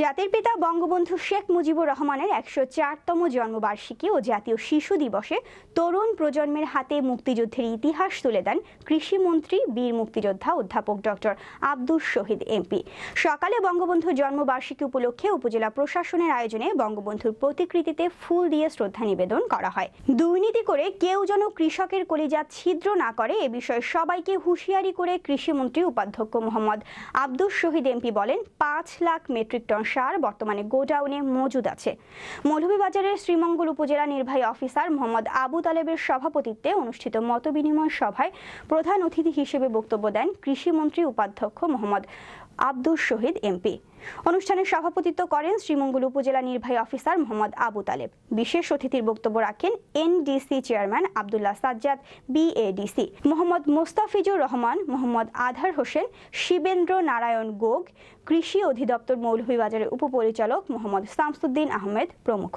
জাতির পিতা বঙ্গবন্ধু শেখ মুজিবুর রহমানের একশো চারতম জন্মবার্ষিকী ও জাতীয় শিশু দিবসে তরুণ প্রজন্মের হাতে মুক্তিযুদ্ধের ইতিহাস তুলে দেন কৃষিমন্ত্রী বীর মুক্তিযোদ্ধা অধ্যাপক ডক্টর আব্দুস শহীদ এমপি সকালে বঙ্গবন্ধু জন্মবার্ষিকী উপলক্ষে উপজেলা প্রশাসনের আয়োজনে বঙ্গবন্ধুর প্রতিকৃতিতে ফুল দিয়ে শ্রদ্ধা নিবেদন করা হয়। দুর্নীতি করে কেউ যেন কৃষকের কলিজা ছিদ্র না করে এ বিষয়ে সবাইকে হুঁশিয়ারি করে কৃষিমন্ত্রী উপাধ্যক্ষ মোহাম্মদ আব্দুস শহীদ এমপি বলেন, পাঁচ লাখ মেট্রিক টন সার বর্তমানে গোডাউনে মজুদ আছে। মৌলভীবাজারের শ্রীমঙ্গল উপজেলা নির্বাহী অফিসার মোহাম্মদ আবু তালেবের সভাপতিত্বে অনুষ্ঠিত মতবিনিময় সভায় প্রধান অতিথি হিসেবে বক্তব্য দেন কৃষিমন্ত্রী উপাধ্যক্ষ মোহাম্মদ আব্দুস শহীদ এমপি। অনুষ্ঠানে সভাপতিত্ব করেন শ্রীমঙ্গল উপজেলা নির্বাহী অফিসার মোহাম্মদ আবু তালেব। বিশেষ অতিথির বক্তব্য রাখেন NDC chairman Abdullah Sajjad, BADC. Mohammad Mustafizur Rahman, Mohammad Adhar Hossain, Shibendra Narayan গোগ, কৃষি অধিদপ্তর মৌলভীবাজারের উপপরিচালক মোহাম্মদ শামসুদ্দিন আহমেদ প্রমুখ।